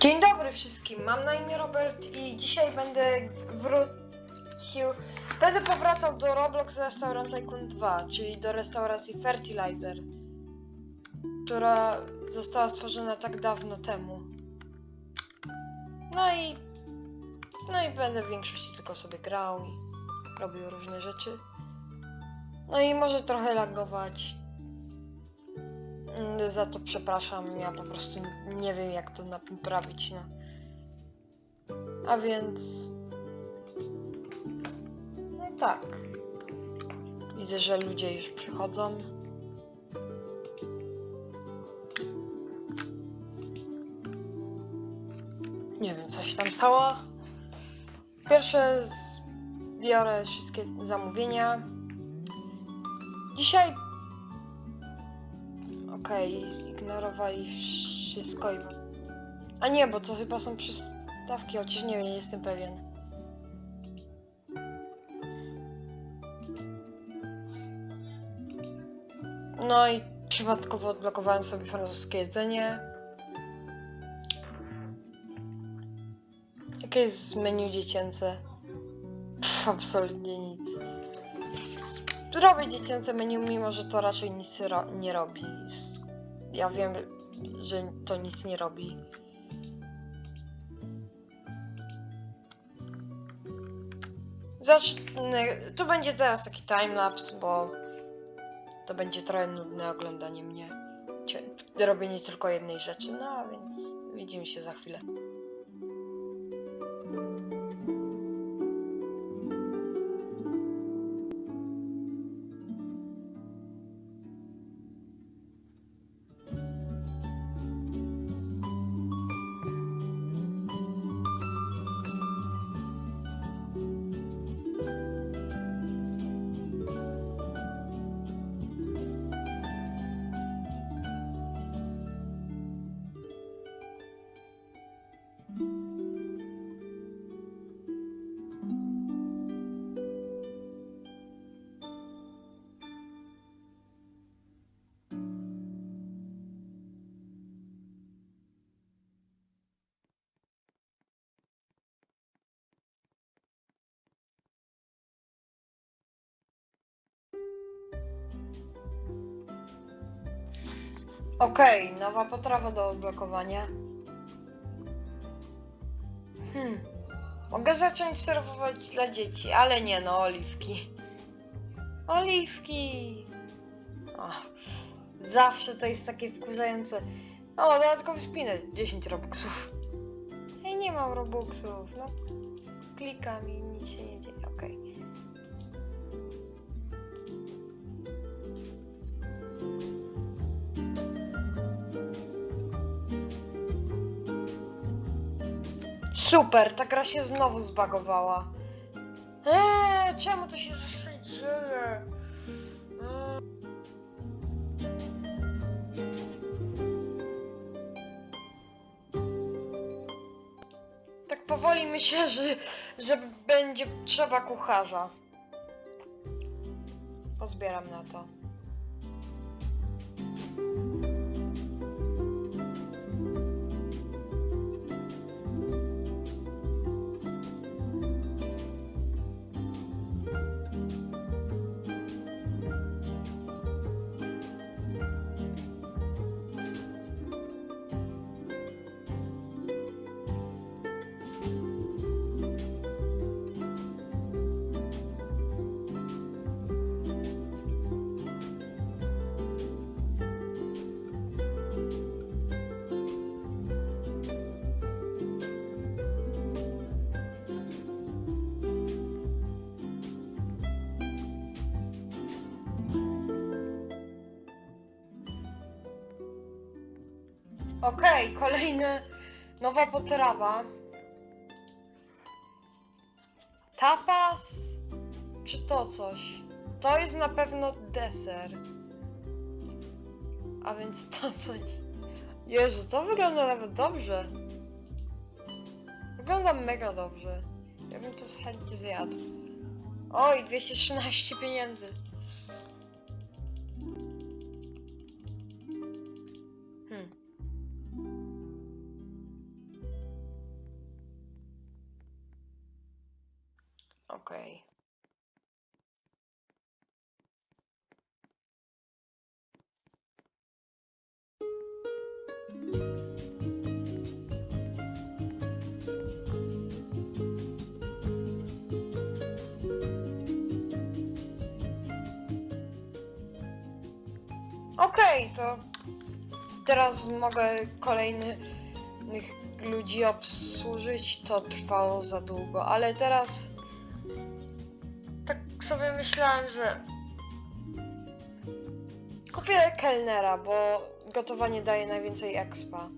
Dzień dobry wszystkim, mam na imię Robert i dzisiaj będę wrócił, będę powracał do Roblox Restaurant Tycoon 2, czyli do restauracji Fertilizer, która została stworzona tak dawno temu. No i, no i będę w większości tylko sobie grał i robił różne rzeczy. No i może trochę lagować. Za to przepraszam, ja po prostu nie wiem jak to naprawić, no. A więc... No tak. Widzę, że ludzie już przychodzą. Nie wiem, co się tam stało. Pierwsze zbiorę wszystkie zamówienia. Dzisiaj Okej, zignorowali wszystko i... A nie, bo to chyba są przystawki, chociaż nie wiem, jestem pewien. No i przypadkowo odblokowałem sobie francuskie jedzenie. Jakie jest menu dziecięce? Pff, absolutnie nic. Robię dziecięce menu, mimo że to raczej nic ro nie robi. Ja wiem, że to nic nie robi. Zacznę. Tu będzie teraz taki timelapse, bo to będzie trochę nudne oglądanie mnie. Robienie tylko jednej rzeczy, no a więc widzimy się za chwilę. Okej, nowa potrawa do odblokowania. Hmm. Mogę zacząć serwować dla dzieci, ale nie no, oliwki. Oliwki! Zawsze to jest takie wkurzające. O, dodatkowy spinet, 10 robuxów. Ej, nie mam robuxów, no. Klikam i nic się nie dzieje, okej. Super, ta gra się znowu zbagowała. Eee, czemu to się zawsze dzieje? Eee. Tak powoli myślę, że, że będzie trzeba kucharza. Pozbieram na to. Okej, kolejny nowa potrawa. Tapas? Czy to coś? To jest na pewno deser. A więc to coś. Jezu, to wygląda nawet dobrze. Wygląda mega dobrze. Ja bym to z chętnie zjadł. Oj, 213 pieniędzy. Okej, to teraz mogę kolejnych ludzi obsłużyć. To trwało za długo, ale teraz tak sobie myślałem, że kupię kelnera, bo gotowanie daje najwięcej expa.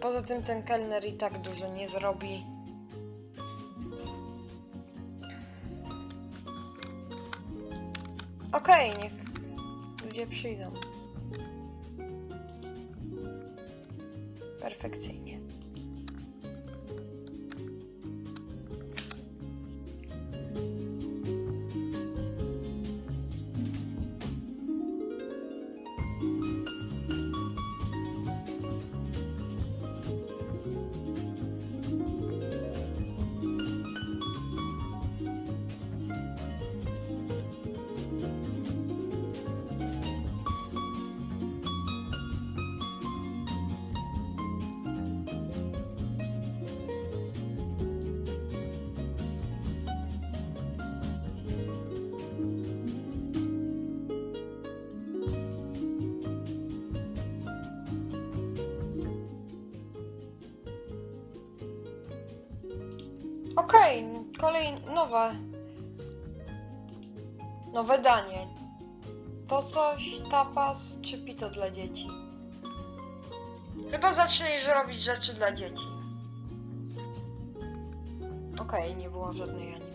Poza tym ten kelner i tak dużo nie zrobi. Okej, niech ludzie przyjdą. Perfekcyjnie. Okej, kolej nowe. Nowe danie. To coś, tapas czy pito dla dzieci? Chyba zaczniesz robić rzeczy dla dzieci. Okej, nie było żadnej animacji.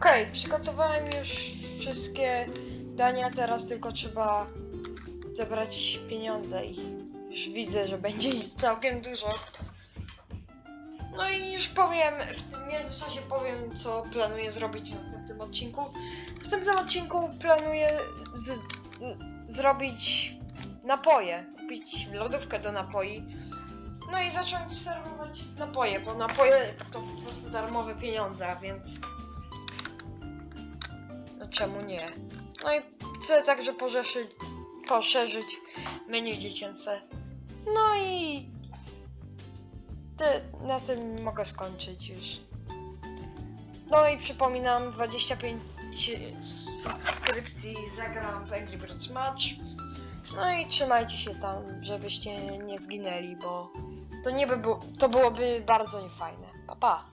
Okej, przygotowałem już wszystkie dania, teraz tylko trzeba zebrać pieniądze i już widzę, że będzie ich całkiem dużo. No i już powiem, w tym międzyczasie powiem, co planuję zrobić w następnym odcinku. W następnym odcinku planuję z, zrobić napoje, kupić lodówkę do napoi. No i zacząć serwować napoje, bo napoje to po prostu darmowe pieniądze, więc czemu nie? No i chcę także poszerzyć, poszerzyć menu dziecięce. No i ty, na tym mogę skończyć już. No i przypominam, 25 subskrypcji zagram w Angry Birds Match. No i trzymajcie się tam, żebyście nie zginęli, bo to nie by było, to byłoby bardzo niefajne. Pa pa!